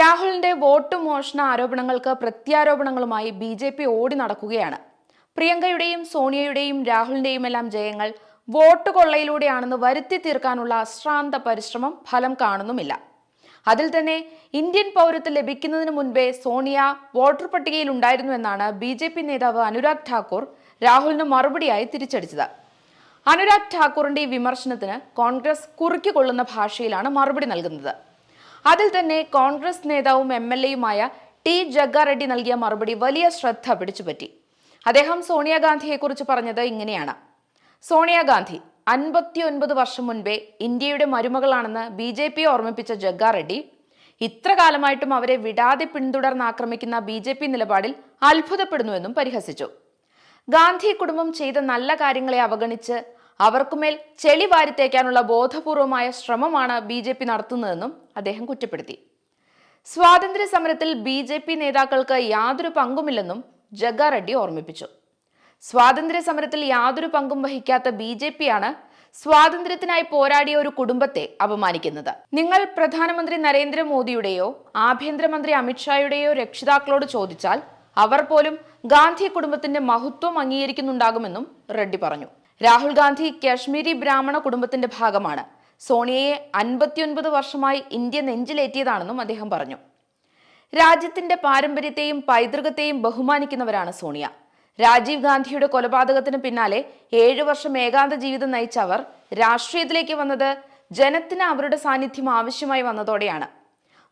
രാഹുലിന്റെ വോട്ട് മോഷണ ആരോപണങ്ങൾക്ക് പ്രത്യാരോപണങ്ങളുമായി ബി ജെ പി ഓടി നടക്കുകയാണ്. പ്രിയങ്കയുടെയും സോണിയയുടെയും രാഹുലിന്റെയും എല്ലാം ജയങ്ങൾ വോട്ട് കൊള്ളയിലൂടെയാണെന്ന് വരുത്തി തീർക്കാനുള്ള അശ്രാന്ത പരിശ്രമം ഫലം കാണുന്നുമില്ല. അതിൽ തന്നെ ഇന്ത്യൻ പൗരത്വം ലഭിക്കുന്നതിന് മുൻപേ സോണിയ വോട്ടർ പട്ടികയിൽ ഉണ്ടായിരുന്നു എന്നാണ് ബി ജെ പി നേതാവ് അനുരാഗ് ഠാക്കൂർ രാഹുലിന് മറുപടിയായി തിരിച്ചടിച്ചത്. അനുരാഗ് ഠാക്കൂറിന്റെ ഈ വിമർശനത്തിന് കോൺഗ്രസ് കുറുക്കിക്കൊള്ളുന്ന ഭാഷയിലാണ് മറുപടി നൽകുന്നത്. അതിൽ തന്നെ കോൺഗ്രസ് നേതാവും എം എൽ എയുമായ ടി ജഗ്ഗാറെഡ്ഡി നൽകിയ മറുപടി വലിയ ശ്രദ്ധ പിടിച്ചുപറ്റി. അദ്ദേഹം സോണിയാഗാന്ധിയെക്കുറിച്ച് പറഞ്ഞത് ഇങ്ങനെയാണ്. സോണിയാഗാന്ധി അൻപത്തിയൊൻപത് വർഷം മുൻപേ ഇന്ത്യയുടെ മരുമകളാണെന്ന് ബി ജെ പി ഓർമ്മിപ്പിച്ച ജഗ്ഗാറെഡ്ഡി ഇത്ര കാലമായിട്ടും അവരെ വിടാതെ പിന്തുടർന്ന് ആക്രമിക്കുന്ന ബി ജെ പി നിലപാടിൽ അത്ഭുതപ്പെടുന്നുവെന്നും പരിഹസിച്ചു. ഗാന്ധി കുടുംബം ചെയ്ത നല്ല കാര്യങ്ങളെ അവഗണിച്ച് അവർക്കുമേൽ ചെളി വാരിത്തേക്കാനുള്ള ബോധപൂർവമായ ശ്രമമാണ് ബി ജെ പി നടത്തുന്നതെന്നും അദ്ദേഹം കുറ്റപ്പെടുത്തി. സ്വാതന്ത്ര്യ സമരത്തിൽ ബി ജെ പി നേതാക്കൾക്ക് യാതൊരു പങ്കുമില്ലെന്നും ജഗ്ഗാറെഡ്ഡി ഓർമ്മിപ്പിച്ചു. സ്വാതന്ത്ര്യ സമരത്തിൽ യാതൊരു പങ്കും വഹിക്കാത്ത ബി ജെ പിയാണ് സ്വാതന്ത്ര്യത്തിനായി പോരാടിയ ഒരു കുടുംബത്തെ അപമാനിക്കുന്നത്. നിങ്ങൾ പ്രധാനമന്ത്രി നരേന്ദ്രമോദിയുടെയോ ആഭ്യന്തരമന്ത്രി അമിത്ഷായുടെയോ രക്ഷിതാക്കളോട് ചോദിച്ചാൽ അവർ പോലും ഗാന്ധി കുടുംബത്തിന്റെ മഹത്വം അംഗീകരിക്കുന്നുണ്ടാകുമെന്നും റെഡ്ഡി പറഞ്ഞു. രാഹുൽ ഗാന്ധി കാശ്മീരി ബ്രാഹ്മണ കുടുംബത്തിന്റെ ഭാഗമാണ്. സോണിയയെ അൻപത്തിയൊൻപത് വർഷമായി ഇന്ത്യ നെഞ്ചിലേറ്റിയതാണെന്നും അദ്ദേഹം പറഞ്ഞു. രാജ്യത്തിന്റെ പാരമ്പര്യത്തെയും പൈതൃകത്തെയും ബഹുമാനിക്കുന്നവരാണ് സോണിയ. രാജീവ് ഗാന്ധിയുടെ കൊലപാതകത്തിന് പിന്നാലെ ഏഴു വർഷം ഏകാന്ത ജീവിതം നയിച്ച അവർ രാഷ്ട്രീയത്തിലേക്ക് വന്നത് ജനത്തിന് അവരുടെ സാന്നിധ്യം ആവശ്യമായി വന്നതോടെയാണ്.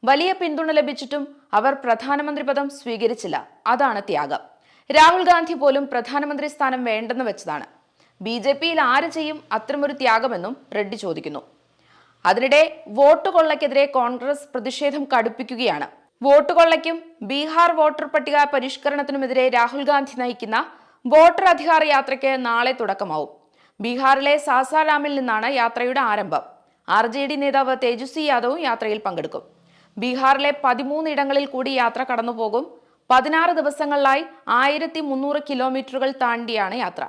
വലിയ പിന്തുണ ലഭിച്ചിട്ടും അവർ പ്രധാനമന്ത്രി പദം സ്വീകരിച്ചില്ല. അതാണ് ത്യാഗം. രാഹുൽ ഗാന്ധി പോലും പ്രധാനമന്ത്രി സ്ഥാനം വേണ്ടെന്ന് വെച്ചതാണ്. ബി ജെ പിയിൽ ആര് ചെയ്യും അത്തരമൊരു ത്യാഗമെന്നും റെഡ്ഡി ചോദിക്കുന്നു. അതിനിടെ വോട്ട് കൊള്ളയ്ക്കെതിരെ കോൺഗ്രസ് പ്രതിഷേധം കടുപ്പിക്കുകയാണ്. വോട്ട് കൊള്ളയ്ക്കും ബീഹാർ വോട്ടർ പട്ടിക പരിഷ്കരണത്തിനുമെതിരെ രാഹുൽ ഗാന്ധി നയിക്കുന്ന വോട്ടർ അധികാര യാത്രയ്ക്ക് നാളെ തുടക്കമാവും. ബീഹാറിലെ സാസാരാമിൽ നിന്നാണ് യാത്രയുടെ ആരംഭം. ആർ ജെ ഡി നേതാവ് തേജസ്വി യാദവും യാത്രയിൽ പങ്കെടുക്കും. ബീഹാറിലെ പതിമൂന്ന് ഇടങ്ങളിൽ കൂടി യാത്ര കടന്നുപോകും. പതിനാറ് ദിവസങ്ങളിലായി ആയിരത്തി മുന്നൂറ് കിലോമീറ്ററുകൾ താണ്ടിയാണ് യാത്ര.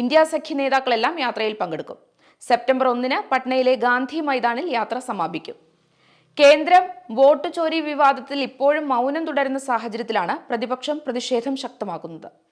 ഇന്ത്യ സഖ്യ നേതാക്കളെല്ലാം യാത്രയിൽ പങ്കെടുക്കും. സെപ്റ്റംബർ ഒന്നിന് പട്നയിലെ ഗാന്ധി മൈതാനിൽ യാത്ര സമാപിക്കും. കേന്ദ്രം വോട്ട് ചോരി വിവാദത്തിൽ ഇപ്പോഴും മൗനം തുടരുന്ന സാഹചര്യത്തിലാണ് പ്രതിപക്ഷം പ്രതിഷേധം ശക്തമാക്കുന്നത്.